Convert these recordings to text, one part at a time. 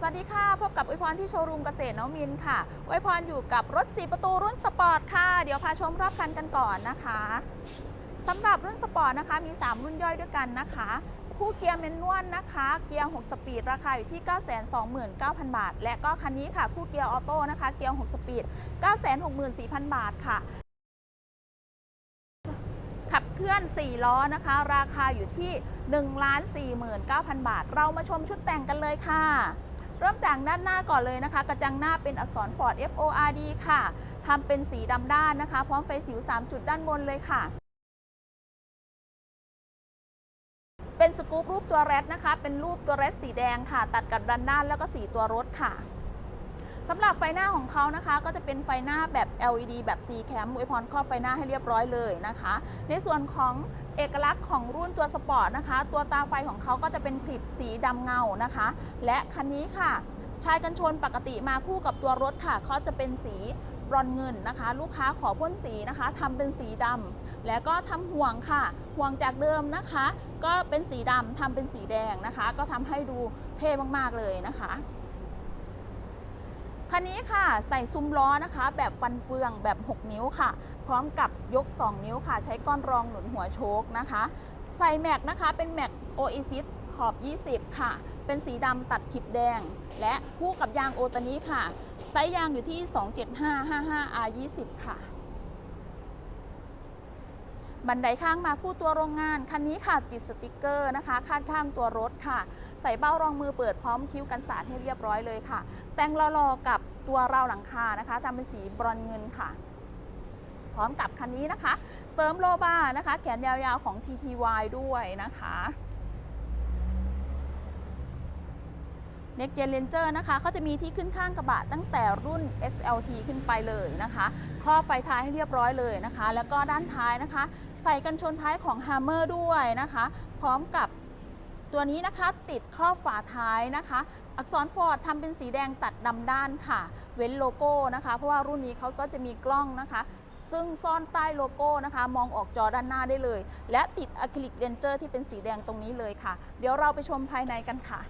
สวัสดีค่ะ พบกับอวยพรที่โชว์รูมเกษตรนวมินค่ะอวยพรอยู่กับรถ 4 ประตูรุ่นสปอร์ตค่ะ เดี๋ยวพาชมรอบคันกันก่อนนะคะสำหรับรุ่นสปอร์ตนะคะมี 3 รุ่นย่อยด้วยกันนะคะ คู่เกียร์เมนนวลนะคะ เกียร์ 6 สปีด ราคาอยู่ที่ 929,000 บาท และก็คันนี้ค่ะ คู่เกียร์ออโต้นะคะ เกียร์ 6 สปีด 964,000 บาทค่ะขับเคลื่อน 4 ล้อนะคะ ราคาอยู่ที่ 1,49,000 บาท เรามาชมชุดแต่งกันเลยค่ะ เริ่มจากด้านหน้าก่อนเลยนะคะ กระจังหน้าเป็นอักษร Ford F O R D ค่ะทำเป็นสีดำด้านนะคะ พร้อมไฟสิว 3 จุดด้านบนเลยค่ะ เป็นสกู๊ปรูปตัวแรดนะคะ เป็นรูปตัวแรดสีแดงค่ะ ตัดกับด้านหน้าแล้วก็สีตัวรถค่ะ สำหรับไฟหน้าของเขานะคะ ก็จะเป็นไฟหน้าแบบ LED แบบ C cam อวยพรครอบไฟหน้าให้เรียบร้อยเลยนะคะ ในส่วนของเอกลักษณ์ของรุ่นตัวสปอร์ตนะคะ ตัวตาไฟของเขาก็จะเป็นคลิปสีดำเงานะคะ และคันนี้ค่ะ ชายกันชนปกติมาคู่กับตัวรถค่ะเขาจะเป็นสีบรอนเงินนะคะ ลูกค้าขอพ่นสีนะคะทำเป็นสีดำแล้วก็ทำห่วงค่ะ ห่วงจากเดิมนะคะ ก็เป็นสีดำทำเป็นสีแดงนะคะ ก็ทำให้ดูเท่มากๆเลยนะคะ คันนี้ค่ะใส่ซุ้มล้อนะคะ แบบฟันเฟืองแบบ 6 นิ้วค่ะ พร้อมกับยก 2 นิ้วค่ะ ใช้ก้อนรองหนุนหัวโชคนะคะ ใส่แม็กนะคะเป็นแม็กโอเอซิสขอบ 20 ค่ะ เป็นสีดำตัดขีบแดง และคู่กับยางโอตันี้ค่ะไซส์ยางอยู่ที่ 27555 R 20 ค่ะ บันไดข้างมาคู่ตัวโรงงาน คันนี้ค่ะติดสติกเกอร์นะคะขาดข้างตัวรถค่ะ ใส่เบ้ารองมือเปิดพร้อมคิ้วกันสาดให้เรียบร้อยเลยค่ะ แต่งรอๆกับตัวราวหลังคานะคะทำเป็นสีบรอนเงินค่ะ พร้อมกับคันนี้นะคะ เสริมโลบานะคะ แขนยาวๆของ TTY ด้วยนะคะ Next Gen Ranger นะคะเขาจะมีที่ขึ้นข้างกระบะตั้งแต่รุ่น XLT ขึ้นไปเลยนะคะครอบไฟท้ายให้เรียบร้อยเลยนะคะ แล้วก็ด้านท้ายนะคะ ใส่กันชนท้ายของ Hammer ด้วยนะคะ พร้อมกับตัวนี้นะคะติดครอบฝาท้ายนะคะ อักษร Ford ทำเป็นสีแดงตัดดำด้านค่ะ เว้นโลโก้นะคะ เพราะว่ารุ่นนี้เขาก็จะมีกล้องนะคะ ซึ่งซ่อนใต้โลโก้นะคะ มองออกจอด้านหน้าได้เลย และติดอะคริลิกเดนเจอร์ที่เป็นสีแดงตรงนี้เลยค่ะ เดี๋ยวเราไปชมภายในกันค่ะ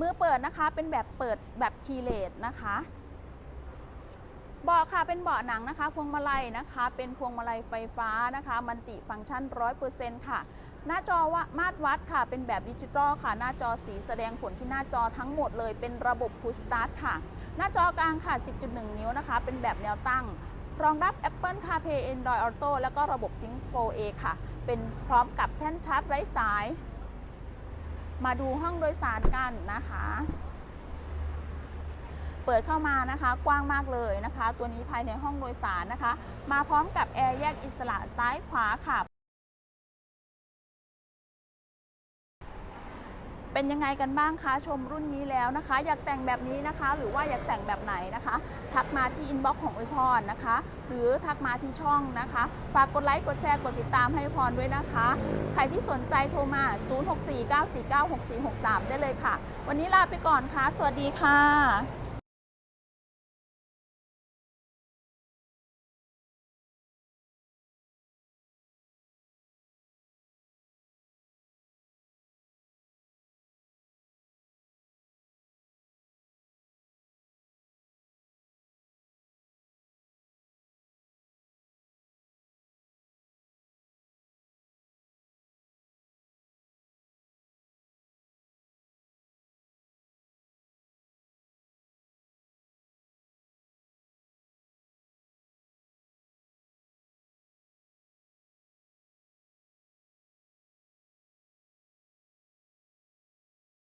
มือเปิดนะคะเป็นแบบเปิดแบบคีเลสนะคะเบาะค่ะเป็นเบาะหนังนะคะ พวงมาลัยนะคะ เป็นพวงมาลัยไฟฟ้านะคะมันติฟังก์ชัน100%ค่ะ หน้าจอว่ามาตรวัดค่ะ เป็นแบบดิจิตอลค่ะ หน้าจอสีแสดงผลที่หน้าจอทั้งหมดเลยเป็นระบบ Push Start ค่ะ หน้าจอกลางค่ะ 10.1 นิ้วนะคะ เป็นแบบแนวตั้ง รองรับ Apple CarPlay Android Auto แล้วก็ระบบ Sync 4A ค่ะ เป็นพร้อมกับแท่นชาร์จไร้สาย มาดูห้องโดยสารกันนะคะ เปิดเข้ามานะคะ กว้างมากเลยนะคะ ตัวนี้ภายในห้องโดยสารนะคะ มาพร้อมกับแอร์แยกอิสระซ้ายขวาค่ะ เป็นยังไงกันบ้างคะชมรุ่นนี้แล้วนะคะ อยากแต่งแบบนี้นะคะ หรือว่าอยากแต่งแบบไหนนะคะ ทักมาที่อินบ็อกซ์ของอวยพรนะคะ หรือทักมาที่ช่องนะคะ ฝากกดไลค์กดแชร์กดติดตามให้พรด้วยนะคะ ใครที่สนใจโทรมา 0649496463 ได้เลยค่ะ วันนี้ลาไปก่อนค่ะ สวัสดีค่ะ